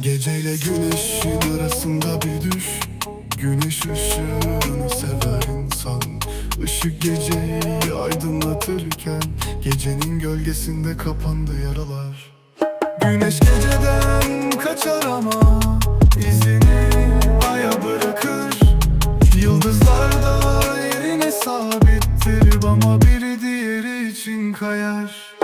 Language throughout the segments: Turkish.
Geceyle güneşin arasında bir düş. Güneş ışığını sever insan. Işık geceyi aydınlatırken Gecenin gölgesinde kapandı yaralar. Güneş geceden kaçar ama izini aya bırakır. Yıldızlar da yerine sabittir Ama biri diğeri için kayar.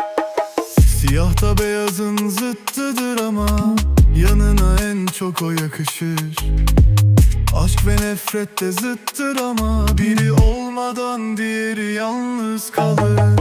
Siyah da beyazın zıttıdır ama Yanına en çok o yakışır. Aşk ve nefret de zıttır ama Biri olmadan diğeri yalnız kalır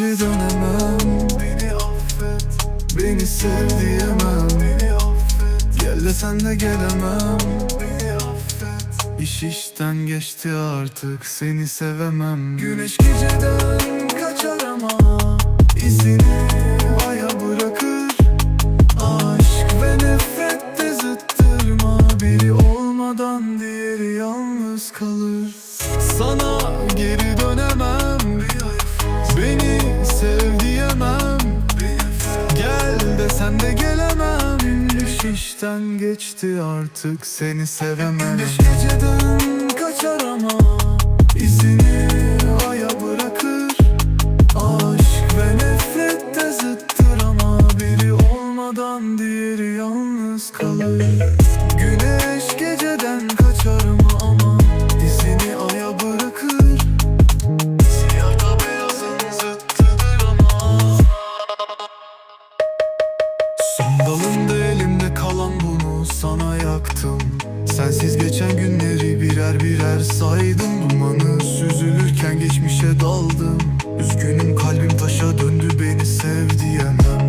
geri dönemem. Beni affet Beni sev diyemem. Beni affet. Gel de sen de gelemem. Beni affet. İş işten geçti artık Seni sevemem. Güneş geceden kaçar ama izini aya bırakır. Aşk ve nefret de zıttırma. Biri olmadan diğeri yalnız kalır. Sana geri dönemem Beni sev Gel de sen de gelemem. Geçti artık seni sevemem. Güneş geceden kaçar ama izini aya bırakır. Aşk ve nefret de zıttır ama Biri olmadan diğeri yalnız kalır. Güneş geceden kaçar ama birer saydım. Dumanı süzülürken geçmişe daldım. Üzgünüm kalbim taşa döndü beni sev diyemem.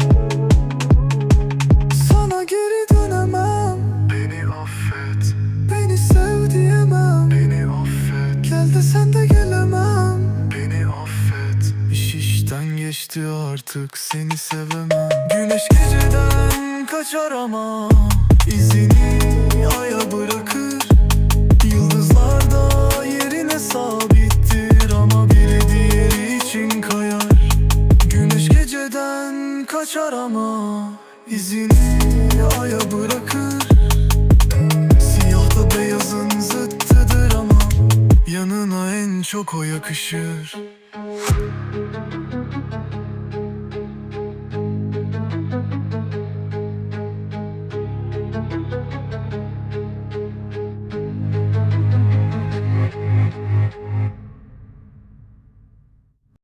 Sana geri dönemem. Beni affet. Beni sev Beni affet. Gel sen de gelemem. Beni affet. İş işten geçti artık seni sevemem. Güneş geceden kaçar ama izini aya bırakır. Beyazın zıttıdır ama Yanına en çok o yakışır